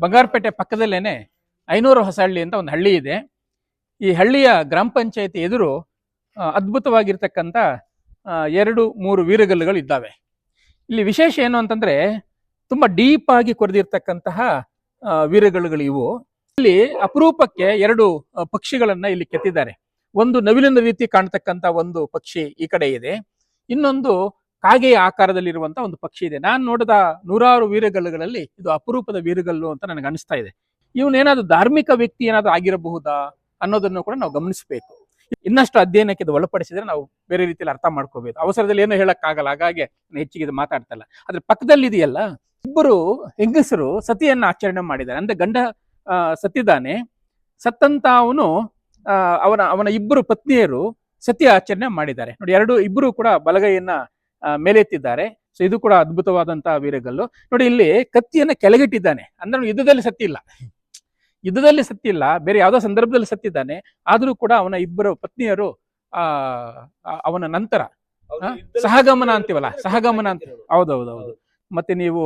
ಬಂಗಾರಪೇಟೆ ಪಕ್ಕದಲ್ಲೇನೆ ಐನೂರು ಹೊಸಹಳ್ಳಿ ಅಂತ ಒಂದು ಹಳ್ಳಿ ಇದೆ. ಈ ಹಳ್ಳಿಯ ಗ್ರಾಮ ಪಂಚಾಯತಿ ಎದುರು ಅದ್ಭುತವಾಗಿರ್ತಕ್ಕಂಥ ಎರಡು, ಮೂರು ವೀರಗಲ್ಲುಗಳು ಇದ್ದಾವೆ. ಇಲ್ಲಿ ವಿಶೇಷ ಏನು ಅಂತಂದ್ರೆ, ತುಂಬಾ ಡೀಪ್ ಆಗಿ ಕೊರೆದಿರ್ತಕ್ಕಂತಹ ವೀರಗಲ್ಲುಗಳು ಇವು. ಇಲ್ಲಿ ಅಪರೂಪಕ್ಕೆ ಎರಡು ಪಕ್ಷಿಗಳನ್ನ ಇಲ್ಲಿ ಕೆತ್ತಿದ್ದಾರೆ. ಒಂದು ನವಿಲಿನ ರೀತಿ ಕಾಣ್ತಕ್ಕಂತ ಒಂದು ಪಕ್ಷಿ ಈ ಕಡೆ ಇದೆ. ಇನ್ನೊಂದು ಕಾಗೆಯ ಆಕಾರದಲ್ಲಿರುವಂತಹ ಒಂದು ಪಕ್ಷಿ ಇದೆ. ನಾನು ನೋಡಿದ ನೂರಾರು ವೀರಗಲ್ಲುಗಳಲ್ಲಿ ಇದು ಅಪರೂಪದ ವೀರಗಲ್ಲು ಅಂತ ನನಗೆ ಅನಿಸ್ತಾ ಇದೆ. ಇವನೇನಾದ್ರೂ ಧಾರ್ಮಿಕ ವ್ಯಕ್ತಿ ಏನಾದ್ರೂ ಆಗಿರಬಹುದಾ ಅನ್ನೋದನ್ನು ಕೂಡ ನಾವು ಗಮನಿಸಬೇಕು. ಇನ್ನಷ್ಟು ಅಧ್ಯಯನಕ್ಕೆ ಇದು ಒಳಪಡಿಸಿದ್ರೆ ನಾವು ಬೇರೆ ರೀತಿಯಲ್ಲಿ ಅರ್ಥ ಮಾಡ್ಕೋಬೇಕು ಅವಸರದಲ್ಲಿ ಏನು ಹೇಳಕ್ಕಾಗಲ್ಲ. ಹಾಗಾಗಿ ಹೆಚ್ಚಿಗೆ ಇದು ಮಾತಾಡ್ತಾ ಇಲ್ಲ. ಅದ್ರ ಪಕ್ಕದಲ್ಲಿ ಇದೆಯಲ್ಲ ಇಬ್ಬರು ಹೆಂಗಸರು ಸತಿಯನ್ನ ಆಚರಣೆ ಮಾಡಿದ್ದಾರೆ. ಅಂದ್ರೆ ಗಂಡ ಸತ್ತಿದ್ದಾನೆ ಸತ್ತಂತ ಅವನು ಅವನ ಅವನ ಇಬ್ಬರು ಪತ್ನಿಯರು ಸತಿ ಆಚರಣೆ ಮಾಡಿದ್ದಾರೆ. ನೋಡಿ, ಎರಡು, ಇಬ್ಬರು ಕೂಡ ಬಲಗೈಯನ್ನ ಮೇಲೆತ್ತಿದ್ದಾರೆ. ಸೊ ಇದು ಕೂಡ ಅದ್ಭುತವಾದಂತಹ ವೀರಗಲ್ಲು. ನೋಡಿ ಇಲ್ಲಿ ಕತ್ತಿಯನ್ನ ಕೆಳಗಿಟ್ಟಿದ್ದಾನೆ. ಅಂದ್ರೆ ಯುದ್ಧದಲ್ಲಿ ಸತ್ತಿಲ್ಲ. ಯುದ್ಧದಲ್ಲಿ ಸತ್ತಿಲ್ಲ. ಬೇರೆ ಯಾವುದೋ ಸಂದರ್ಭದಲ್ಲಿ ಸತ್ತಿದ್ದಾನೆ. ಆದ್ರೂ ಕೂಡ ಅವನ ಇಬ್ಬರು ಪತ್ನಿಯರು ಆ ಅವನ ನಂತರ ಸಹಗಮನ ಅಂತೀವಲ್ಲ ಸಹಗಮನ ಅಂತ. ಹೌದೌದೌದು. ಮತ್ತೆ ನೀವು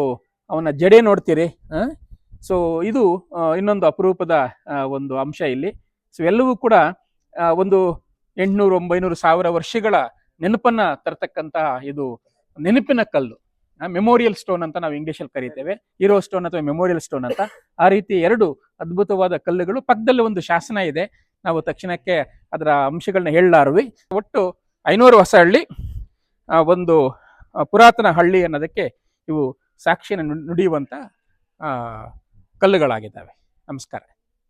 ಅವನ ಜಡೆ ನೋಡ್ತೀರಿ ಸೊ ಇದು ಇನ್ನೊಂದು ಅಪರೂಪದ ಒಂದು ಅಂಶ ಇಲ್ಲಿ. ಸೊ ಎಲ್ಲವೂ ಕೂಡ ಒಂದು ಎಂಟ್ನೂರು ಒಂಬೈನೂರು ಸಾವಿರ ವರ್ಷಗಳ ನೆನಪನ್ನ ತರ್ತಕ್ಕಂತಹ ಇದು ನೆನಪಿನ ಕಲ್ಲು. ಮೆಮೋರಿಯಲ್ ಸ್ಟೋನ್ ಅಂತ ನಾವು ಇಂಗ್ಲಿಷಲ್ಲಿ ಕರೀತೇವೆ. ಹೀರೋ ಸ್ಟೋನ್ ಅಥವಾ ಮೆಮೋರಿಯಲ್ ಸ್ಟೋನ್ ಅಂತ. ಆ ರೀತಿ ಎರಡು ಅದ್ಭುತವಾದ ಕಲ್ಲುಗಳು. ಪಕ್ಕದಲ್ಲಿ ಒಂದು ಶಾಸನ ಇದೆ. ನಾವು ತಕ್ಷಣಕ್ಕೆ ಅದರ ಅಂಶಗಳನ್ನ ಹೇಳಲಾರ್ವಿ. ಒಟ್ಟು ಐನೂರು ಹೊಸ ಹಳ್ಳಿ ಒಂದು ಪುರಾತನ ಹಳ್ಳಿ ಅನ್ನೋದಕ್ಕೆ ಇವು ಸಾಕ್ಷಿಯನ್ನು ನು- ನುಡಿಯುವಂತ ಕಲ್ಲುಗಳಾಗಿದ್ದಾವೆ. ನಮಸ್ಕಾರ.